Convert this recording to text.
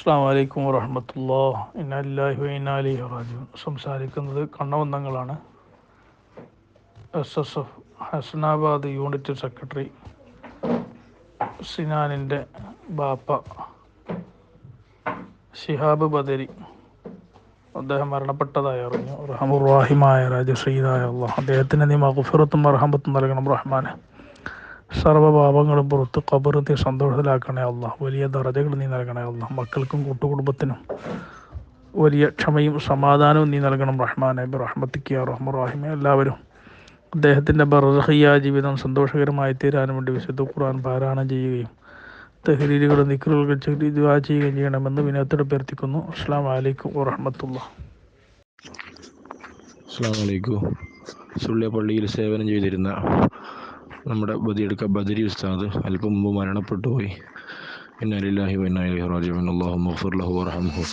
അസ്സാം വലൈക്കും വറഹമത്തുല്ലാ ഇന്നാലില്ലാഹി റാജു റാജിഉൻ സംസാരിക്കുന്നത് കണ്ണവന്തങ്ങളാണ്. S S F Hasanabad unit secretary സിനാനിന്റെ ബാപ്പ ഷിഹാബ് ബദരി അദ്ദേഹം മരണപ്പെട്ടതായി അറിഞ്ഞു. റഹമുറാഹിമായ രാജശ്രീതായ അള്ളാഹ്. അദ്ദേഹത്തിന് നീ മഹുഫിറത്തും അർഹമത്തും നൽകണം റഹ്മാനെ. സർവപാപങ്ങളും പുറത്ത് കബറത്തി സന്തോഷത്തിലാക്കണേ അല്ല വലിയ ദറജകൾ നീ നൽകണേ അല്ല മക്കൾക്കും കൂട്ടുകുടുംബത്തിനും വലിയ ക്ഷമയും സമാധാനവും നീ നൽകണം റഹ്മാനെ. റഹ്മത്തിക്ക് റഹ്മുറാഹിമെ എല്ലാവരും അദ്ദേഹത്തിന്റെ ബർഹിയ ജീവിതം സന്തോഷകരമായി തീരാനും വേണ്ടി വിശുദ്ധ ഖുർആൻ പാരായണം ചെയ്യുകയും തെഹരീലുകളും നിക്കറുകൾ ഇതുവാ ചെയ്യുകയും ചെയ്യണമെന്ന് വിനയത്തോടെ അഭ്യർത്ഥിക്കുന്നു. അസ്സാം വലൈക്കും വറഹമത്തുള്ള അസ്സാം വലൈക്കും സുള്ളിയ പള്ളിയിൽ സേവനം ചെയ്തിരുന്ന നമ്മുടെ ബദിയെടുക്ക ബദരി ഉസ്താദ് അല്പം മുമ്പ് മരണപ്പെട്ടു പോയി. ഇന്നാലില്ലാഹി വന്നായി റാജിബൻ അള്ളാഹു മഫുർ ലഹു വർഹംഹു